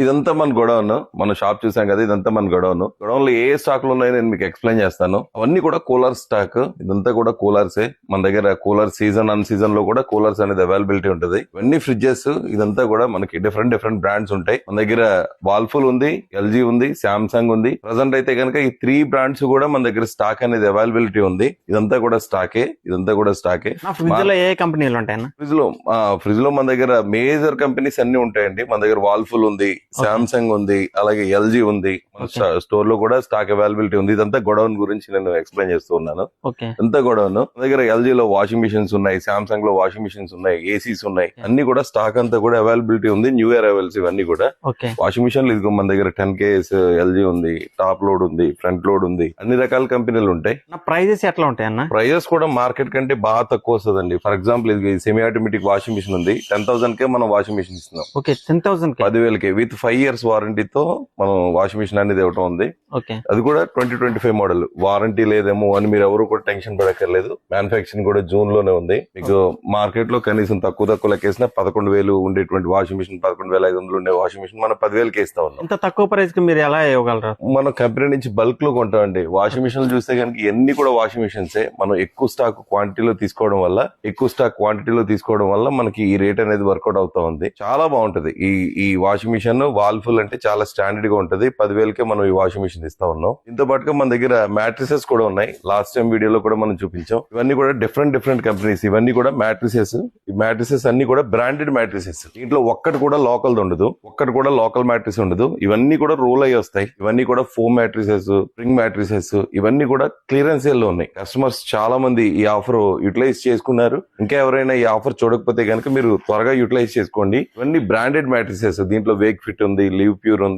ఇదంతా మన గొడవన్. మన షాప్ చూసాం కదా ఇదంతా మన గొడవన్. గొడవన్లో ఏ స్టాక్లో ఉన్నాయో నేను మీకు ఎక్స్ప్లెయిన్ చేస్తాను. అవన్నీ కూడా కూలర్ స్టాక్. ఇదంతా కూడా కూలర్సే. మన దగ్గర కూలర్ సీజన్ అన్ సీజన్లో కూడా కూలర్స్ అనేది అవైలబిలిటీ ఉంటుంది. ఇవన్నీ ఫ్రిడ్జెస్. ఇదంతా కూడా మనకి డిఫరెంట్ డిఫరెంట్ బ్రాండ్స్ ఉంటాయి. మన దగ్గర వాల్ఫుల్ ఉంది ఎల్జీ ఉంది సామ్సంగ్ ఉంది. ప్రజెంట్ అయితే కనుక ఈ త్రీ బ్రాండ్స్ కూడా మన దగ్గర స్టాక్ అనేది అవైలబిలిటీ ఉంది. ఇదంతా కూడా స్టాకే ఇదంతా కూడా స్టాకే నా ఫ్రిడ్జ్లో ఏ కంపెనీలు ఉంటాయన్న? ఫ్రిడ్జ్లో ఫ్రిడ్జ్లో మన దగ్గర మేజర్ కంపెనీస్ అన్ని ఉంటాయండి. మన దగ్గర వాల్ఫుల్ ఉంది సామ్సంగ్ ఉంది అలాగే ఎల్జీ ఉంది. స్టోర్లో కూడా స్టాక్ అవైలబిలిటీ ఉంది. ఇదంతా గొడవన్ గురించి నేను ఎక్స్ప్లెయిన్ చేస్తూ ఉన్నాను. ఎంత గొడవను? మన దగ్గర ఎల్జీ లో వాషింగ్ మిషన్స్ ఉన్నాయి సామ్సంగ్లో వాషింగ్ మిషన్స్ ఉన్నాయి ఏసీస్ ఉన్నాయి. అన్ని కూడా స్టాక్ అంతా కూడా అవైలబిలిటీ ఉంది న్యూ ఇయర్ అవైల్స్ ఇవన్నీ కూడా. వాషింగ్ మిషన్ ఇదిగో మన దగ్గర టెన్ కేఎస్ ఎల్జీ ఉంది టాప్ లోడ్ ఉంది ఫ్రంట్ లోడ్ ఉంది. అన్ని రకాల కంపెనీలు ఉంటాయి. ప్రైజెస్ ఎట్లా ఉంటాయన్న ప్రైజెస్ కూడా మార్కెట్ కంటే బాగా తక్కువ వస్తుందండి. ఫర్ ఎగ్జాంపుల్ ఇది సెమీ ఆటోమేటిక్ వాషింగ్ మిషన్ ఉంది. టెన్ థౌసండ్ కే మనం వాషింగ్ మిషన్ ఇస్తున్నాం. ఓకే టెన్ థౌసండ్ పదివేలకి. విత్ ఫైవ్ ఇయర్స్ వారంటీతో మనం వాషింగ్ మిషన్ అనేది ఇవ్వటం ఉంది. అది కూడా twenty twenty five model. Warranty లేదేమో అని మీరు ఎవరు కూడా టెన్షన్ పడక్కర్లేదు. మ్యానుఫాక్చరింగ్ కూడా జూన్లోనే ఉంది. మీకు మార్కెట్లో కనీసం తక్కువ తక్కువ లెక్కేసిన పదకొండు వేలు ఉండేటువంటి వాషింగ్ మిషన్ పదకొండు వేల ఐదు వందలు ఉండే వాషింగ్ మిషన్ మనం పదివేలకి ఇస్తా ఉన్నాం. ఇంత తక్కువ ప్రైస్కి మీరు ఎలా ఇవ్వగలరు? మనం కంపెనీ నుంచి బల్క్లో కొంటామండి. వాషింగ్ మిషన్లు చూస్తే కనుక ఎన్ని కూడా వాషింగ్ మిషన్సే. మనం ఎక్కువ స్టాక్ క్వాంటిటీలో తీసుకోవడం వల్ల ఎక్కువ స్టాక్ క్వాంటిటీలో తీసుకోవడం వల్ల మనకి ఈ రేట్ అనేది వర్కౌట్ అవుతా ఉంది. చాలా బాగుంటది. ఈ ఈ వాషింగ్ మిషన్ వాల్ఫుల్ అంటే చాలా స్టాండర్డ్గా ఉంటది. పదివేలకే మనం ఈ వాషింగ్ మిషన్ ఇస్తా ఉన్నాం. దీంతో పాటుగా మన దగ్గర మ్యాట్రిసెస్ కూడా ఉన్నాయి. లాస్ట్ టైం వీడియోలో కూడా మనం చూపించాం. ఇవన్నీ కూడా డిఫరెంట్ డిఫరెంట్ కంపెనీస్ ఇవన్నీ కూడా మ్యాట్రిసెస్ మ్యాట్రిసెస్ అన్ని కూడా బ్రాండెడ్ మ్యాట్రిసెస్. దీంట్లో ఒక్కటి కూడా లోకల్ ఉండదు. ఒక్కటి కూడా లోకల్ మ్యాట్రిస్ ఉండదు. ఇవన్నీ కూడా రూల్ అయ్యి వస్తాయి. ఇవన్నీ కూడా ఫోమ్ మ్యాట్రిసెస్ స్ప్రింగ్ మ్యాట్రిసెస్ ఇవన్నీ కూడా క్లియరెన్స్లో ఉన్నాయి. కస్టమర్స్ చాలా మంది ఈ ఆఫర్ యూటిలైజ్ చేసుకున్నారు. ఇంకా ఎవరైనా ఈ ఆఫర్ చూడకపోతే కనుక మీరు త్వరగా యూటిలైజ్ చేసుకోండి. ఇవన్నీ బ్రాండెడ్ మ్యాట్రిసెస్. దీంట్లో వేక్ ఫిట్ ఉంది లివ్ ప్యూర్ ఉంది.